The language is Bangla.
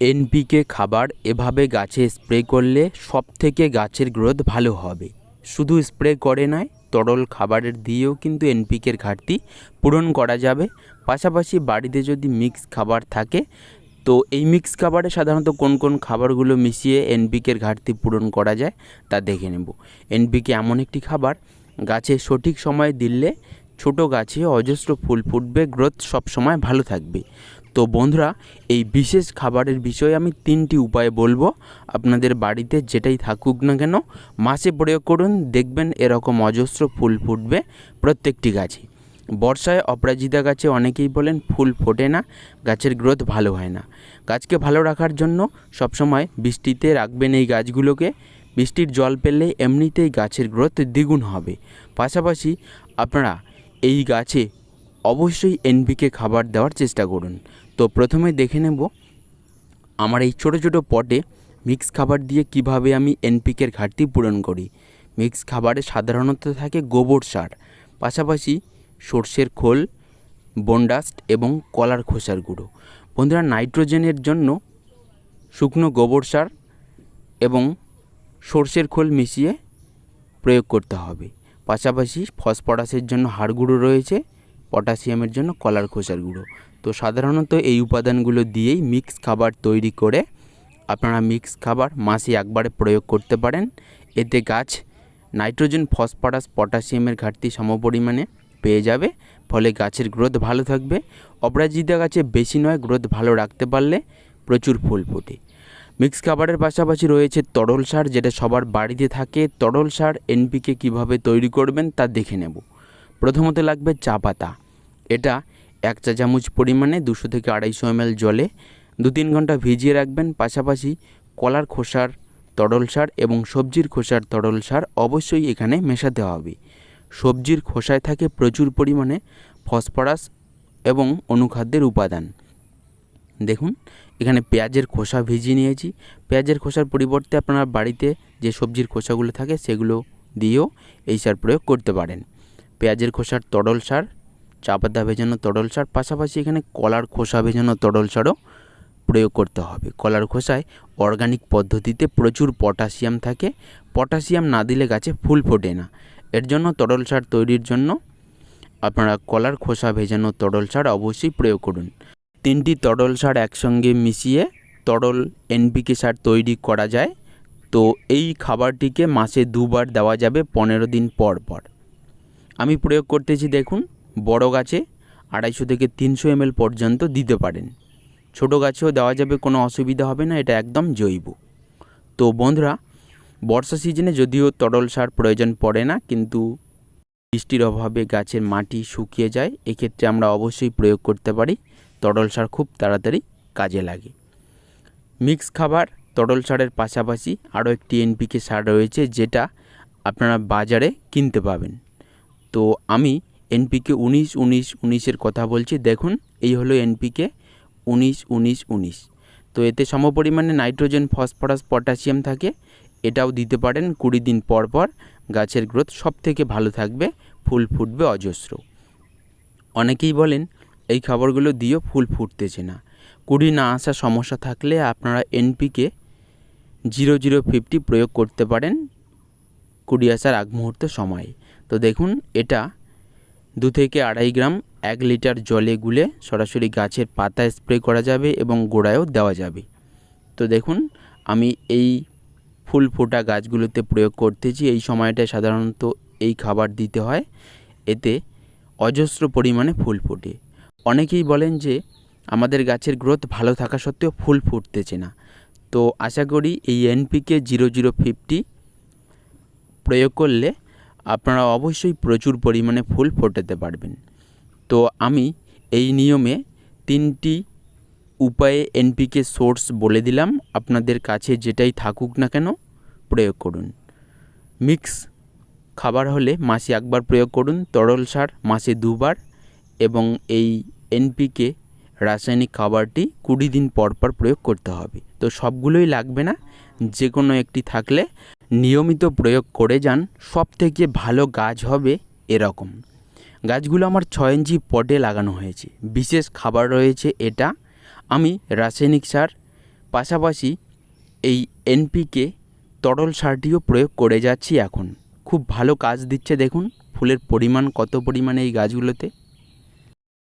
এনপিকে খাবার এভাবে গাছে স্প্রে করলে সব থেকে গাছের গ্রোথ ভালো হবে। শুধু স্প্রে করে নয়, তরল খাবারের দিয়েও কিন্তু এনপিকের ঘাটতি পূরণ করা যাবে। পাশাপাশি বাড়িতে যদি মিক্স খাবার থাকে, তো এই মিক্স খাবারে সাধারণত কোন কোন খাবারগুলো মিশিয়ে এনপিকের ঘাটতি পূরণ করা যায় তা দেখে নেব। এনপিকে এমন একটি খাবার গাছে সঠিক সময়ে দিলে ছোট গাছে অজস্র ফুল ফুটবে, গ্রোথ সব সময় ভালো থাকবে। তো বন্ধুরা, এই বিশেষ খাবারের বিষয়ে আমি তিনটি উপায় বলব। আপনাদের বাড়িতে যেটাই থাকুক না কেন মাসে প্রয়োগ করুন, দেখবেন এরকম অজস্র ফুল ফুটবে প্রত্যেকটি গাছে। বর্ষায় অপরাজিতা গাছে অনেকেই বলেন, ফুল ফোটে না, গাছের গ্রোথ ভালো হয় না। গাছকে ভালো রাখার জন্য সবসময় বৃষ্টিতে রাখবেন এই গাছগুলোকে। বৃষ্টির জল পেলে এমনিতেই গাছের গ্রোথ দ্বিগুণ হবে। পাশাপাশি আপনারা এই গাছে অবশ্যই এনপিকে খাবার দেওয়ার চেষ্টা করুন। তো প্রথমে দেখে নেব আমার এই ছোটো ছোটো পটে মিক্স খাবার দিয়ে কীভাবে আমি এনপিকের ঘাটতি পূরণ করি। মিক্স খাবারে সাধারণত থাকে গোবর সার, পাশাপাশি সর্ষের খোল বনডাস্ট এবং কলার খোসার গুঁড়ো। বন্ধুরা, নাইট্রোজেনের জন্য শুকনো গোবর সার এবং সর্ষের খোল মিশিয়ে প্রয়োগ করতে হবে। পাশাপাশি ফসফরাসের জন্য হাড় গুঁড়ো রয়েছে, পটাশিয়ামের জন্য কলার খোসার গুঁড়ো। তো সাধারণত এই উপাদানগুলো দিয়েই মিক্স খাবার তৈরি করে আপনারা মিক্স খাবার মাসে একবারে প্রয়োগ করতে পারেন। এতে গাছ নাইট্রোজেন, ফসফরাস, পটাশিয়ামের ঘাটতি সমপরিমাণে পেয়ে যাবে, ফলে গাছের গ্রোথ ভালো থাকবে। অপরাজিতা গাছে বেশি নয় গ্রোথ ভালো রাখতে পারলে প্রচুর ফুল ফোটে। মিক্স খাবারের পাশাপাশি রয়েছে তরল সার, যেটা সবার বাড়িতে থাকে। তরল সার এনপিকে কীভাবে তৈরি করবেন তা দেখে নেব। প্রথমত লাগবে চা পাতা। এটা এক চা চামচ পরিমাণে দুশো থেকে আড়াইশো এমএল জলে দু তিন ঘণ্টা ভিজিয়ে রাখবেন। পাশাপাশি কলার খোসার তরল সার এবং সবজির খোসার তরল সার অবশ্যই এখানে মেশাতে হবে। সবজির খোসায় থাকে প্রচুর পরিমাণে ফসফরাস এবং অনুখাদ্যের উপাদান। দেখুন, এখানে পেঁয়াজের খোসা ভিজিয়ে নিয়েছি। পেঁয়াজের খোসার পরিবর্তে আপনার বাড়িতে যে সবজির খোসাগুলো থাকে সেগুলো দিয়েও এই সার প্রয়োগ করতে পারেন। পেঁয়াজের খোসার তরল সার চা পাতা ভেজানো তরল সার, পাশাপাশি এখানে কলার খোসা ভেজানো তরল সারও প্রয়োগ করতে হবে। কলার খোসায় অর্গানিক পদ্ধতিতে প্রচুর পটাশিয়াম থাকে। পটাশিয়াম না দিলে গাছে ফুল ফোটে না। এর জন্য তরল সার তৈরির জন্য আপনারা কলার খোসা ভেজানো তরল সার অবশ্যই প্রয়োগ করুন। তিনটি তরল সার একসঙ্গে মিশিয়ে তরল এনপিকে সার তৈরি করা যায়। তো এই খাবারটিকে মাসে দুবার দেওয়া যাবে পনেরো দিন পর পর। আমি প্রয়োগ করতেছি দেখুন। বড় গাছে আড়াইশো থেকে তিনশো এমএল পর্যন্ত দিতে পারেন। ছোট গাছেও দেওয়া যাবে, কোনো অসুবিধা হবে না, এটা একদম জৈব। তো বন্ধুরা, বর্ষা সিজনে যদিও তরল সার প্রয়োজন পড়ে না, কিন্তু বৃষ্টির অভাবে গাছের মাটি শুকিয়ে যায়, এক্ষেত্রে আমরা অবশ্যই প্রয়োগ করতে পারি। তরল সার খুব তাড়াতাড়ি কাজে লাগে। মিক্স খাবার, তরল সারের পাশাপাশি আরও একটি এনপিকে সার রয়েছে, যেটা আপনারা বাজারে কিনতে পাবেন। তো আমি এনপিকে উনিশ উনিশ, উনিশের কথা বলছি। দেখুন, এই হলো এনপিকে উনিশ উনিশ উনিশ। তো এতে সমপরিমাণে নাইট্রোজেন, ফসফরাস, পটাশিয়াম থাকে। এটাও দিতে পারেন কুড়ি দিন পর পর। গাছের গ্রোথ সব থেকে ভালো থাকবে, ফুল ফুটবে অজস্র। অনেকেই বলেন, এই খাবারগুলো দিয়েও ফুল ফুটতেছে না। কুড়ি না আসা সমস্যা থাকলে আপনারা এনপিকে জিরো জিরো ফিফটি প্রয়োগ করতে পারেন কুড়ি আসার আগ মুহূর্ত সময়ে। তো দেখুন, এটা দু থেকে আড়াই গ্রাম এক লিটার জলে গুলে সরাসরি গাছের পাতায় স্প্রে করা যাবে এবং গোড়ায়ও দেওয়া যাবে। তো দেখুন, আমি এই ফুল ফোটা গাছগুলোতে প্রয়োগ করতেছি। এই সময়টায় সাধারণত এই খাবার দিতে হয়। এতে অজস্র পরিমাণে ফুল ফোটে। অনেকেই বলেন যে, আমাদের গাছের গ্রোথ ভালো থাকা সত্ত্বেও ফুল ফুটতেছে না। তো আশা করি এই এনপিকে জিরো জিরো ফিফটি প্রয়োগ করলে আপনারা অবশ্যই প্রচুর পরিমাণে ফুল ফোটাতে পারবেন। তো আমি এই নিয়মে তিনটি উপায়ে এনপিকে সোর্স বলে দিলাম। আপনাদের কাছে যেটাই থাকুক না কেন, প্রয়োগ করুন। মিক্স খাবার হলে মাসে একবার প্রয়োগ করুন, তরল সার মাসে দুবার এবং এই এনপিকে রাসায়নিক খাবারটি কুড়ি দিন পর পর প্রয়োগ করতে হবে। তো সবগুলোই লাগবে না। যে কোনো একটি থাকলে নিয়মিত প্রয়োগ করে যান। সব থেকে ভালো গাছ হবে এরকম। গাছগুলো আমার ছয় ইঞ্চি পটে লাগানো হয়েছে। বিশেষ খাবার রয়েছে এটা। আমি রাসায়নিক সার, পাশাপাশি এই এনপিকে তরল সারটিও প্রয়োগ করে যাচ্ছি এখন। খুব ভালো কাজ দিচ্ছে দেখুন। ফুলের পরিমাণ, কত পরিমাণে এই গাছগুলোতে।